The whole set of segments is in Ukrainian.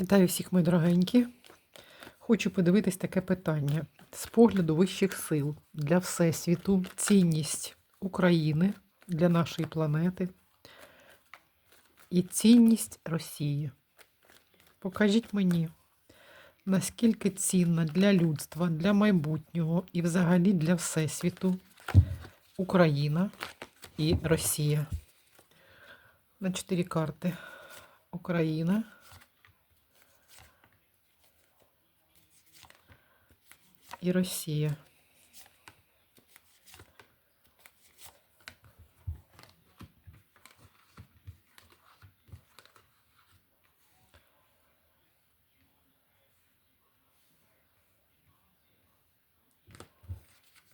Вітаю всіх, мої дорогенькі. Хочу подивитись таке питання. З погляду вищих сил для Всесвіту, цінність України для нашої планети і цінність Росії. Покажіть мені, наскільки цінна для людства, для майбутнього і взагалі для Всесвіту Україна і Росія. На чотири карти. Україна. і Росія.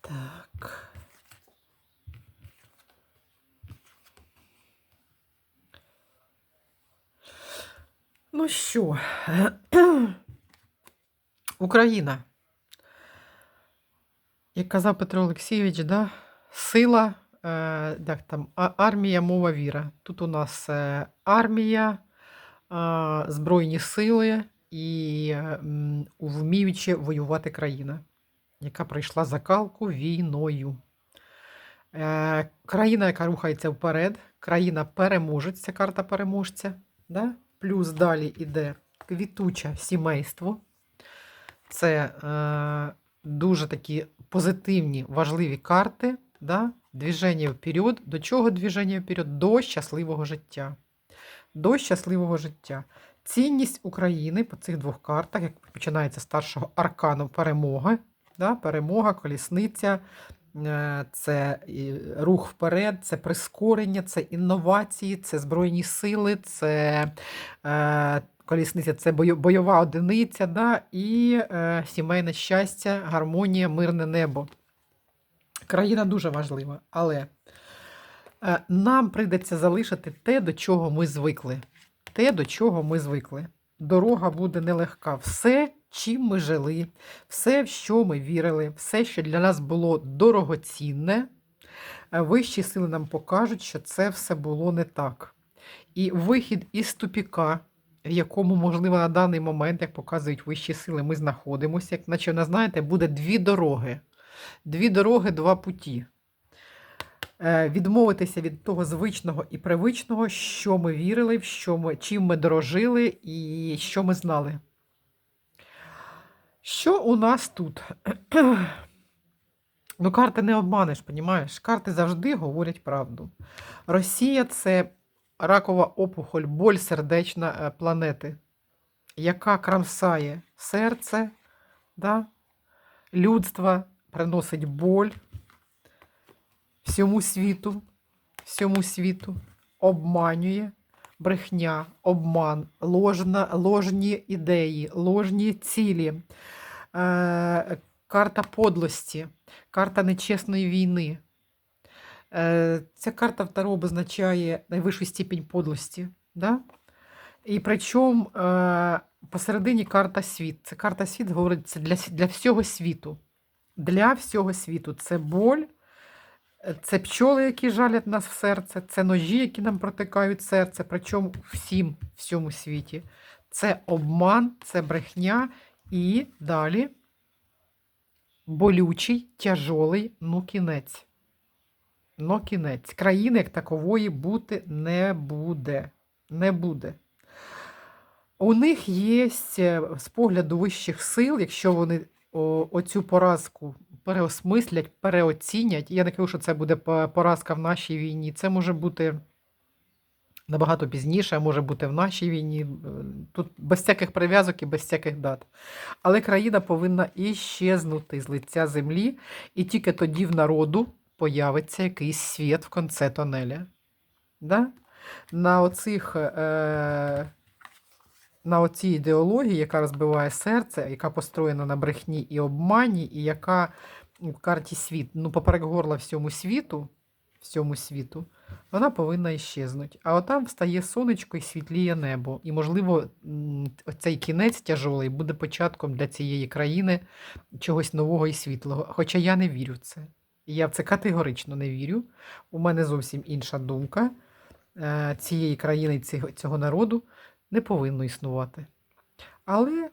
Так. Ну що, Україна Як казав Петро Олексійович, да? сила, е, як там, армія, мова, віра. Тут у нас е, армія, е, Збройні сили і е, м, вміючи воювати країна, яка пройшла закалку війною. Е, країна, яка рухається вперед, країна переможець, карта переможця. Да? Плюс далі йде квітуче сімейство. Це е, дуже такі позитивні, важливі карти. Да? Двіження вперед. До чого двіження вперед? До щасливого життя. До щасливого життя. Цінність України по цих двох картах, як починається з старшого аркану перемоги. Да? Перемога, колісниця, е, це рух вперед, це прискорення, це інновації, це збройні сили, це е, колісниця це бойова одиниця, да? і е, сімейне щастя, гармонія, мирне небо. Країна дуже важлива, але е, нам прийдеться залишити те, до чого ми звикли. Те, до чого ми звикли. Дорога буде нелегка. Все, чим ми жили, все, в що ми вірили, все, що для нас було дорогоцінне, е, вищі сили нам покажуть, що це все було не так. І вихід із тупіка, якому, можливо, на даний момент, як показують вищі сили, ми знаходимося, як наче, вона, знаєте, буде дві дороги. Дві дороги, два путі. Е, Відмовитися від того звичного і привичного, що ми вірили, в що ми, чим ми дорожили і що ми знали. Що у нас тут? Ну, карти не обманеш, понімаєш? Карти завжди говорять правду. Росія це ракова опухоль, боль сердечна е, планети, яка крамсає серце, да? людства приносить боль всьому світу, всьому світу, обманює брехня, обман, ложна, ложні ідеї, ложні цілі, е, карта подлості, карта нечесної війни. Е, Ця карта Таро обозначає найвищу степінь подлості. Да? І причому е, посередині карта світ. Це карта світ говорить це для, для всього світу. Для всього світу. Це боль, це пчоли, які жалять нас в серце, це ножі, які нам протикають серце, причому всім всьому світі. Це обман, це брехня і далі болючий, тяжолий, ну кінець. Но кінець. Країни як такової бути не буде. Не буде. У них є е, з погляду вищих сил, якщо вони оцю поразку переосмислять, переоцінять. Я не кажу, що це буде поразка в нашій війні. Це може бути набагато пізніше, може бути в нашій війні. Е, Тут без всяких прив'язок і без всяких дат. Але країна повинна іщезнути з лиця землі, і тільки тоді в народу появиться якийсь світ в конце тонеля. Да? На оцих. Е- на оцій ідеології, яка розбиває серце, яка построєна на брехні і обмані, і яка в карті світ, ну, поперек горла всьому світу, всьому світу, вона повинна іщезнути. А отам встає сонечко і світліє небо. І, можливо, цей кінець тяжолий буде початком для цієї країни чогось нового і світлого. Хоча я не вірю в це. Я в це категорично не вірю. У мене зовсім інша думка. Е, Цієї країни, цього, цього народу не повинно існувати. Але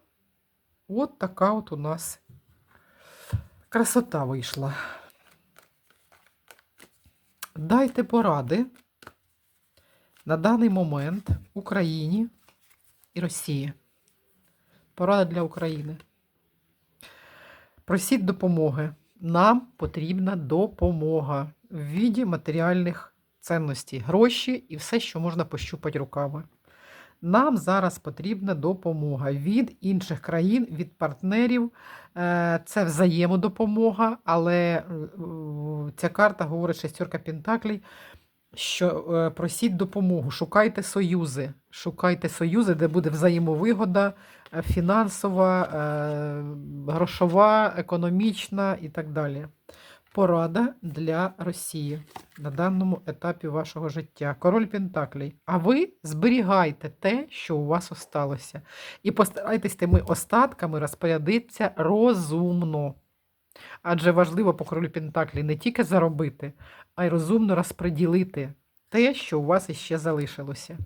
от така от у нас красота вийшла. Дайте поради на даний момент Україні і Росії. Порада для України. Просіть допомоги. Нам потрібна допомога в віді матеріальних цінностей, гроші і все, що можна пощупати руками. Нам зараз потрібна допомога від інших країн, від партнерів. Е, Це взаємодопомога, але е, ця карта говорить шестерка Пентаклей, що е, просіть допомогу, шукайте союзи, шукайте союзи, де буде взаємовигода фінансова, е, грошова, економічна і так далі. Порада для Росії на даному етапі вашого життя. Король Пентаклей. А ви зберігайте те, що у вас осталося. І постарайтесь тими остатками розпорядитися розумно. Адже важливо по королю Пентаклі не тільки заробити, а й розумно розподілити те, що у вас іще залишилося.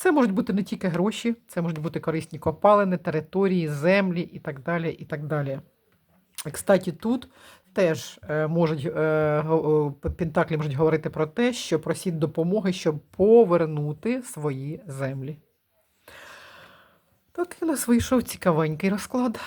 Це можуть бути не тільки гроші, це можуть бути корисні копалини, території, землі і так далі. І так далі. Кстаті, тут теж е, можуть е, Пентаклі можуть говорити про те, що просіть допомоги, щоб повернути свої землі. Такий у нас вийшов цікавенький розклад.